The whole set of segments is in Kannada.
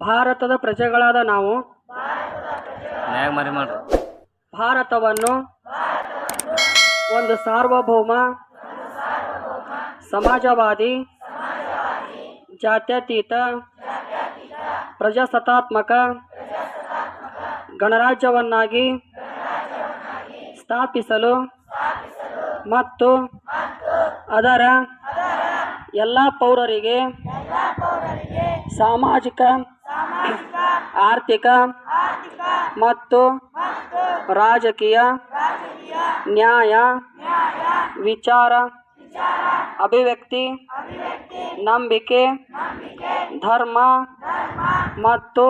ಭಾರತದ ಪ್ರಜೆಗಳಾದ ನಾವು ಭಾರತವನ್ನು ಒಂದು ಸಾರ್ವಭೌಮ ಸಮಾಜವಾದಿ ಜಾತ್ಯತೀತ ಪ್ರಜಾಸತ್ತಾತ್ಮಕ ಗಣರಾಜ್ಯವನ್ನಾಗಿ ಸ್ಥಾಪಿಸಲು ಮತ್ತು ಅದರ ಎಲ್ಲ ಪೌರರಿಗೆ ಸಾಮಾಜಿಕ ಆರ್ಥಿಕ ಮತ್ತು ರಾಜಕೀಯ ನ್ಯಾಯ ವಿಚಾರ ಅಭಿವ್ಯಕ್ತಿ ನಂಬಿಕೆ ಧರ್ಮ ಮತ್ತು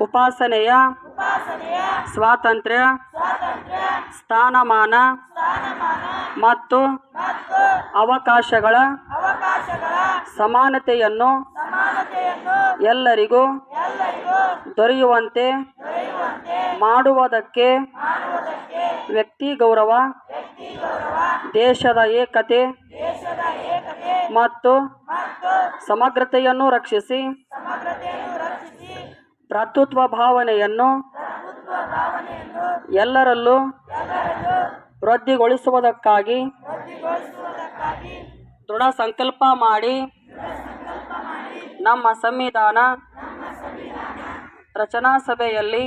ಉಪಾಸನೆಯ ಸ್ವಾತಂತ್ರ್ಯ ಸ್ಥಾನಮಾನ ಮತ್ತು ಅವಕಾಶಗಳ ಸಮಾನತೆಯನ್ನು ಎಲ್ಲರಿಗೂ ದೊರೆಯುವಂತೆ ಮಾಡುವುದಕ್ಕೆ ವ್ಯಕ್ತಿ ಗೌರವ, ದೇಶದ ಏಕತೆ ಮತ್ತು ಸಮಗ್ರತೆಯನ್ನು ರಕ್ಷಿಸಿ, ಭ್ರಾತೃತ್ವ ಭಾವನೆಯನ್ನು ಎಲ್ಲರಲ್ಲೂ ವೃದ್ಧಿಗೊಳಿಸುವುದಕ್ಕಾಗಿ ದೃಢ ಸಂಕಲ್ಪ ಮಾಡಿ ನಮ್ಮ ಸಂವಿಧಾನ ರಚನಾ ಸಭೆಯಲ್ಲಿ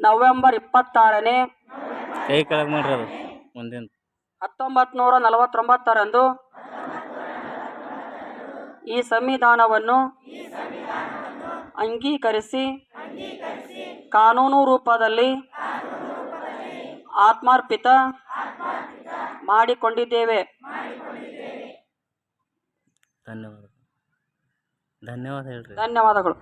ನವೆಂಬರ್ ಇಪ್ಪತ್ತಾರನೇ ಕೈ ಕೆಳಗೆ ಮಾಡ್ರಿ ಅದು? ಮುಂದಿನ. ಹತ್ತೊಂಬತ್ತು ನೂರ ನಲವತ್ತೊಂಬತ್ತರಂದು ಈ ಸಂವಿಧಾನವನ್ನು ಅಂಗೀಕರಿಸಿ ಕಾನೂನು ರೂಪದಲ್ಲಿ ಆತ್ಮಾರ್ಪಿತ ಮಾಡಿಕೊಂಡಿದ್ದೇವೆ. ಧನ್ಯವಾದ. ಧನ್ಯವಾದ ಹೇಳ್ರಿ. ಧನ್ಯವಾದಗಳು.